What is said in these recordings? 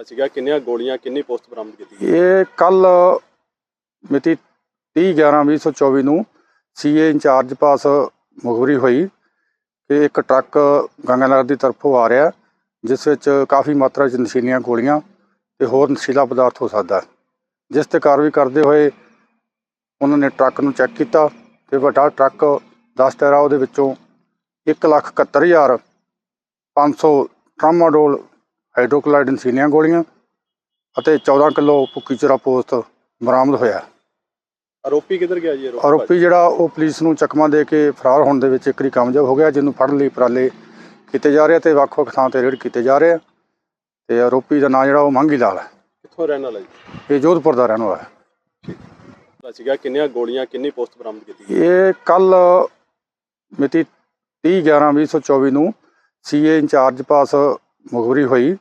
ਪਤਾ ਸੀਗਾ ਕਿੰਨੀਆਂ ਗੋਲੀਆਂ, ਕਿੰਨੀ ਪੋਸਟ ਬਰਾਮਦ ਕੀਤੀ ਇਹ ਕੱਲ ਮਿਤੀ 30 11 2024 ਨੂੰ ਸੀਏ ਇੰਚਾਰਜ ਪਾਸ ਮੁਖਬਰੀ ਹੋਈ ਕਿ ਇੱਕ ਟਰੱਕ ਗੰਗਾਨਗਰ ਦੀ ਤਰਫੋਂ ਆ ਰਿਹਾ, ਜਿਸ ਵਿੱਚ ਕਾਫੀ ਮਾਤਰਾ ਵਿੱਚ ਨਸ਼ੀਲੀਆਂ ਗੋਲੀਆਂ ਤੇ ਹੋਰ ਨਸ਼ੀਲਾ ਪਦਾਰਥ ਹੋ ਸਕਦਾ ਜਿਸ ਤੇ ਕਾਰਵਾਈ ਕਰਦੇ ਹੋਏ ਉਹਨਾਂ ਨੇ ਟਰੱਕ ਨੂੰ ਚੈੱਕ ਕੀਤਾ ਤੇ ਵੱਡਾ ਟਰੱਕ 10 ਟੈਰਾ ਉਹਦੇ ਵਿੱਚੋਂ 171500 ਟਰਾਮਾਡੋਲ ਹਾਈਡਰੋਕਲਾਈਡ ਨਸ਼ੀਲੀਆਂ ਗੋਲੀਆਂ ਅਤੇ 14 ਕਿਲੋ ਭੁੱਕੀ ਚੁਰਾ ਪੋਸਟ ਬਰਾਮਦ ਹੋਇਆ ਆਰੋਪੀ ਕਿੱਧਰ ਗਿਆ ਜੀ? ਆਰੋਪੀ ਆਰੋਪੀ ਜਿਹੜਾ ਉਹ ਪੁਲਿਸ ਨੂੰ ਚਕਮਾ ਦੇ ਕੇ ਫਰਾਰ ਹੋਣ ਦੇ ਵਿੱਚ ਇੱਕ ਵਾਰੀ ਕਾਮਯਾਬ ਹੋ ਗਿਆ ਜਿਹਨੂੰ ਫੜਨ ਲਈ ਉਪਰਾਲੇ ਕੀਤੇ ਜਾ ਰਹੇ ਆ ਤੇ ਵੱਖ-ਵੱਖ ਥਾਂ ਤੇ ਰੇਡ ਕੀਤੇ ਜਾ ਰਹੇ ਆ। ਤੇ ਆਰੋਪੀ ਦਾ ਨਾਂ ਜਿਹੜਾ ਉਹ ਮੰਗੀ ਲਾਲ ਹੈ। ਕਿੱਥੋਂ ਰਹਿਣ ਵਾਲਾ ਜੀ? ਇਹ ਜੋਧਪੁਰ ਦਾ ਰਹਿਣ ਵਾਲਾ ਹੈ। ਸੀਗਾ ਕਿੰਨੀਆਂ ਗੋਲੀਆਂ ਕਿੰਨੀ ਪੋਸਟ ਬਰਾਮਦ ਕੀਤੀ ਇਹ ਕੱਲ ਮਿਤੀ 30 11 2024 ਨੂੰ ਸੀਏ ਇੰਚਾਰਜ ਪਾਸ ਮੁਖਬਰੀ ਹੋਈ।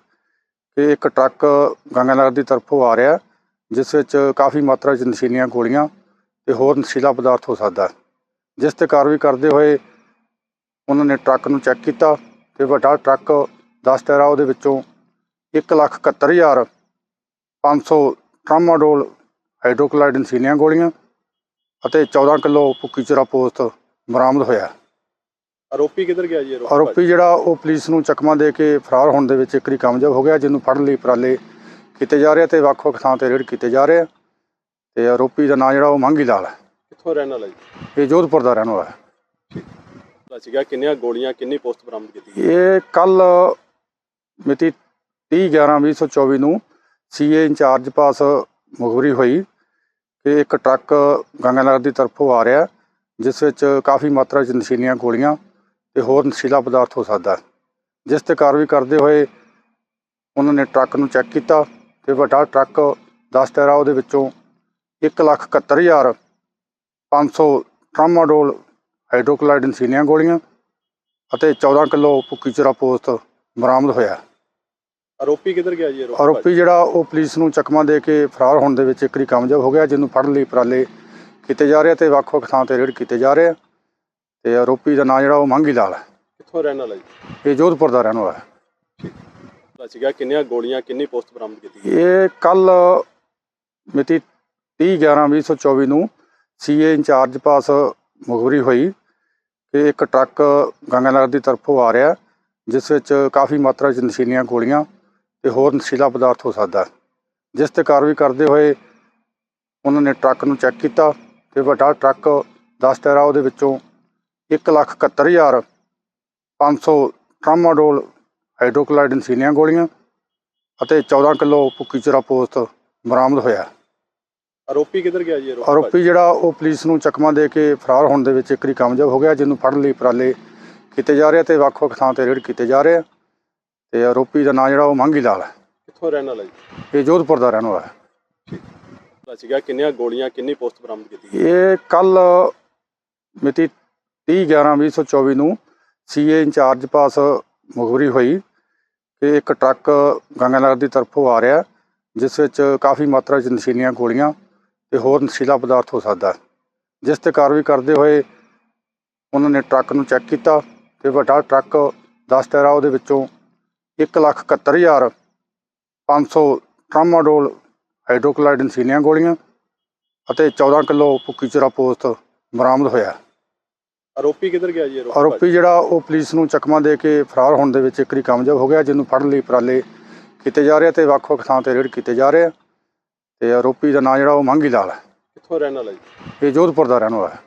ਕਿ ਇੱਕ ਟਰੱਕ ਗੰਗਾਨਗਰ ਦੀ ਤਰਫੋਂ ਆ ਰਿਹਾ, ਜਿਸ ਵਿੱਚ ਕਾਫੀ ਮਾਤਰਾ ਵਿੱਚ ਨਸ਼ੀਲੀਆਂ ਗੋਲੀਆਂ ਤੇ ਹੋਰ ਨਸ਼ੀਲਾ ਪਦਾਰਥ ਹੋ ਸਕਦਾ ਜਿਸ ਤੇ ਕਾਰਵਾਈ ਕਰਦੇ ਹੋਏ ਉਹਨਾਂ ਨੇ ਟਰੱਕ ਨੂੰ ਚੈੱਕ ਕੀਤਾ ਤੇ ਵੱਡਾ ਟਰੱਕ 10 ਟੈਰਾ ਉਹਦੇ ਵਿੱਚੋਂ 171500 ਟਰਾਮਾਡੋਲ ਹਾਈਡਰੋਕਲਾਈਡ ਨਸ਼ੀਲੀਆਂ ਗੋਲੀਆਂ ਅਤੇ 14 ਕਿਲੋ ਭੁੱਕੀ ਚੁਰਾ ਪੋਸਟ ਬਰਾਮਦ ਹੋਇਆ ਆਰੋਪੀ ਕਿੱਧਰ ਗਿਆ ਜੀ? ਆਰੋਪੀ ਜਿਹੜਾ ਉਹ ਪੁਲਿਸ ਨੂੰ ਚਕਮਾ ਦੇ ਕੇ ਫਰਾਰ ਹੋਣ ਦੇ ਵਿੱਚ ਇੱਕ ਵਾਰੀ ਕਾਮਯਾਬ ਹੋ ਗਿਆ ਜਿਹਨੂੰ ਫੜਨ ਲਈ ਉਪਰਾਲੇ ਕੀਤੇ ਜਾ ਰਹੇ ਆ ਤੇ ਵੱਖ-ਵੱਖ ਥਾਂ ਤੇ ਰੇਡ ਕੀਤੇ ਜਾ ਰਹੇ ਆ। ਤੇ ਆਰੋਪੀ ਦਾ ਨਾਂ ਜਿਹੜਾ ਉਹ ਮੰਗੀ ਲਾਲ ਹੈ। ਕਿੱਥੋਂ ਰਹਿਣ ਵਾਲਾ ਜੀ? ਇਹ ਜੋਧਪੁਰ ਦਾ ਰਹਿਣ ਵਾਲਾ ਹੈ। ਸੀਗਾ ਕਿੰਨੀਆਂ ਗੋਲੀਆਂ ਕਿੰਨੀ ਪੋਸਟ ਬਰਾਮਦ ਕੀਤੀ ਇਹ ਕੱਲ ਮਿਤੀ 30 11 2024 ਨੂੰ ਸੀਏ ਇੰਚਾਰਜ ਪਾਸ ਮੁਖਬਰੀ ਹੋਈ ਕਿ ਇੱਕ ਟਰੱਕ ਗੰਗਾਨਗਰ ਦੀ ਤਰਫੋਂ ਆ ਰਿਹਾ ਜਿਸ ਵਿੱਚ ਕਾਫੀ ਮਾਤਰਾ ਵਿੱਚ ਨਸ਼ੀਲੀਆਂ ਗੋਲੀਆਂ ਤੇ ਹੋਰ ਨਸ਼ੀਲਾ ਪਦਾਰਥ ਹੋ ਸਕਦਾ। ਜਿਸ ਤੇ ਕਾਰਵਾਈ ਕਰਦੇ ਹੋਏ ਉਹਨਾਂ ਨੇ ਟਰੱਕ ਨੂੰ ਚੈੱਕ ਕੀਤਾ ਤੇ ਵੱਡਾ ਟਰੱਕ 10 ਟਾਇਰਾ ਉਹਦੇ ਵਿੱਚੋਂ 171500 ਟਰਾਮਾਡੋਲ ਹਾਈਡਰੋਕਲਾਈਡ ਨਸ਼ੀਲੀਆਂ ਗੋਲੀਆਂ ਅਤੇ 14 ਕਿਲੋ ਭੁੱਕੀ ਚੁਰਾ ਪੋਸਟ ਬਰਾਮਦ ਹੋਇਆ। ਆਰੋਪੀ ਕਿੱਧਰ ਗਿਆ ਜੀ? ਆਰੋਪੀ ਜਿਹੜਾ ਉਹ ਪੁਲਿਸ ਨੂੰ ਚਕਮਾ ਦੇ ਕੇ ਫਰਾਰ ਹੋਣ ਦੇ ਵਿੱਚ ਇੱਕ ਵਾਰੀ ਕਾਮਯਾਬ ਹੋ ਗਿਆ ਜਿਹਨੂੰ ਫੜਨ ਲਈ ਉਪਰਾਲੇ ਕੀਤੇ ਜਾ ਰਹੇ ਤੇ ਵੱਖ-ਵੱਖ ਥਾਂ ਤੇ ਰੇਡ ਕੀਤੇ ਜਾ ਰਹੇ ਆ। ਤੇ ਆਰੋਪੀ ਦਾ ਨਾਂ ਜਿਹੜਾ ਉਹ ਮੰਗੀ ਲਾਲ ਹੈ। ਕਿੱਥੋਂ ਰਹਿਣ ਵਾਲਾ ਜੀ? ਇਹ ਜੋਧਪੁਰ ਦਾ ਰਹਿਣ ਵਾਲਾ ਹੈ। ਸੀਗਾ ਕਿੰਨੀਆਂ ਗੋਲੀਆਂ ਕਿੰਨੀ ਪੋਸਟ ਬਰਾਮਦ ਕੀਤੀ ਇਹ ਕੱਲ ਮਿਤੀ 30 11 2024 ਨੂੰ ਸੀਏ ਇੰਚਾਰਜ ਪਾਸ ਮੁਖਬਰੀ ਹੋਈ ਕਿ ਇੱਕ ਟਰੱਕ ਗੰਗਾਨਗਰ ਦੀ ਤਰਫੋਂ ਆ ਰਿਹਾ ਜਿਸ ਵਿੱਚ ਕਾਫੀ ਮਾਤਰਾ ਵਿੱਚ ਨਸ਼ੀਲੀਆਂ ਗੋਲੀਆਂ ਤੇ ਹੋਰ ਨਸ਼ੀਲਾ ਪਦਾਰਥ ਹੋ ਸਕਦਾ। ਜਿਸ ਤੇ ਕਾਰਵਾਈ ਕਰਦੇ ਹੋਏ ਉਹਨਾਂ ਨੇ ਟਰੱਕ ਨੂੰ ਚੈੱਕ ਕੀਤਾ ਤੇ ਵੱਡਾ ਟਰੱਕ 10 ਟਾਇਰਾ ਉਹਦੇ ਵਿੱਚੋਂ 171500 ਟਰਾਮਾਡੋਲ ਹਾਈਡਰੋਕਲਾਈਡ ਨਸ਼ੀਲੀਆਂ ਗੋਲੀਆਂ ਅਤੇ 14 ਕਿਲੋ ਭੁੱਕੀ ਚੁਰਾ ਪੋਸਟ ਬਰਾਮਦ ਹੋਇਆ। ਆਰੋਪੀ ਕਿੱਧਰ ਗਿਆ ਜੀ? ਆਰੋਪੀ ਜਿਹੜਾ ਉਹ ਪੁਲਿਸ ਨੂੰ ਚਕਮਾ ਦੇ ਕੇ ਫਰਾਰ ਹੋਣ ਦੇ ਵਿੱਚ ਇੱਕ ਵਾਰੀ ਕਾਮਯਾਬ ਹੋ ਗਿਆ ਜਿਹਨੂੰ ਫੜਨ ਲਈ ਉਪਰਾਲੇ ਕੀਤੇ ਜਾ ਰਹੇ ਤੇ ਵੱਖ-ਵੱਖ ਥਾਂ ਤੇ ਰੇਡ ਕੀਤੇ ਜਾ ਰਹੇ ਆ। ਤੇ ਆਰੋਪੀ ਦਾ ਨਾਂ ਜਿਹੜਾ ਉਹ ਮੰਗੀ ਲਾਲ ਹੈ। ਕਿੱਥੋਂ ਰਹਿਣ ਵਾਲਾ ਜੀ? ਇਹ ਜੋਧਪੁਰ ਦਾ ਰਹਿਣ ਵਾਲਾ ਹੈ। ਸੀਗਾ ਕਿੰਨੀਆਂ ਗੋਲੀਆਂ ਕਿੰਨੀ ਪੋਸਟ ਬਰਾਮਦ ਕੀਤੀ ਇਹ ਕੱਲ ਮਿਤੀ 30 11 2024 ਨੂੰ ਸੀਏ ਇੰਚਾਰਜ ਪਾਸ ਮੁਖਬਰੀ ਹੋਈ ਕਿ ਇੱਕ ਟਰੱਕ ਗੰਗਾਨਗਰ ਦੀ ਤਰਫੋਂ ਆ ਰਿਹਾ, ਜਿਸ ਵਿੱਚ ਕਾਫੀ ਮਾਤਰਾ 'ਚ ਨਸ਼ੀਲੀਆਂ ਗੋਲੀਆਂ ਤੇ ਹੋਰ ਨਸ਼ੀਲਾ ਪਦਾਰਥ ਹੋ ਸਕਦਾ ਜਿਸ ਤੇ ਕਾਰਵਾਈ ਕਰਦੇ ਹੋਏ ਉਹਨਾਂ ਨੇ ਟਰੱਕ ਨੂੰ ਚੈੱਕ ਕੀਤਾ ਤੇ ਵੱਡਾ ਟਰੱਕ 10 ਟੈਰਾ ਉਹਦੇ ਵਿੱਚੋਂ 171500 ਟਰਾਮਾਡੋਲ ਹਾਈਡਰੋਕਲਾਈਡ ਨਸ਼ੀਲੀਆਂ ਗੋਲੀਆਂ ਅਤੇ 14 ਕਿਲੋ ਭੁੱਕੀ ਚੁਰਾ ਪੋਸਟ ਬਰਾਮਦ ਹੋਇਆ। ਆਰੋਪੀ ਕਿੱਧਰ ਗਿਆ ਜੀ? ਆਰੋਪੀ ਜਿਹੜਾ ਉਹ ਪੁਲਿਸ ਨੂੰ ਚਕਮਾ ਦੇ ਕੇ ਫਰਾਰ ਹੋਣ ਦੇ ਵਿੱਚ ਇੱਕ ਵਾਰੀ ਕਾਮਯਾਬ ਹੋ ਗਿਆ ਜਿਹਨੂੰ ਫੜਨ ਲਈ ਉਪਰਾਲੇ ਕੀਤੇ ਜਾ ਰਹੇ ਆ ਤੇ ਵੱਖ-ਵੱਖ ਥਾਂ ਤੇ ਰੇਡ ਕੀਤੇ ਜਾ ਰਹੇ ਆ। ਤੇ ਆਰੋਪੀ ਦਾ ਨਾਂ ਜਿਹੜਾ ਉਹ ਮੰਗੀ ਲਾਲ ਹੈ। ਕਿੱਥੋਂ ਰਹਿਣ ਵਾਲਾ ਜੀ? ਇਹ ਜੋਧਪੁਰ ਦਾ ਰਹਿਣ ਵਾਲਾ ਹੈ।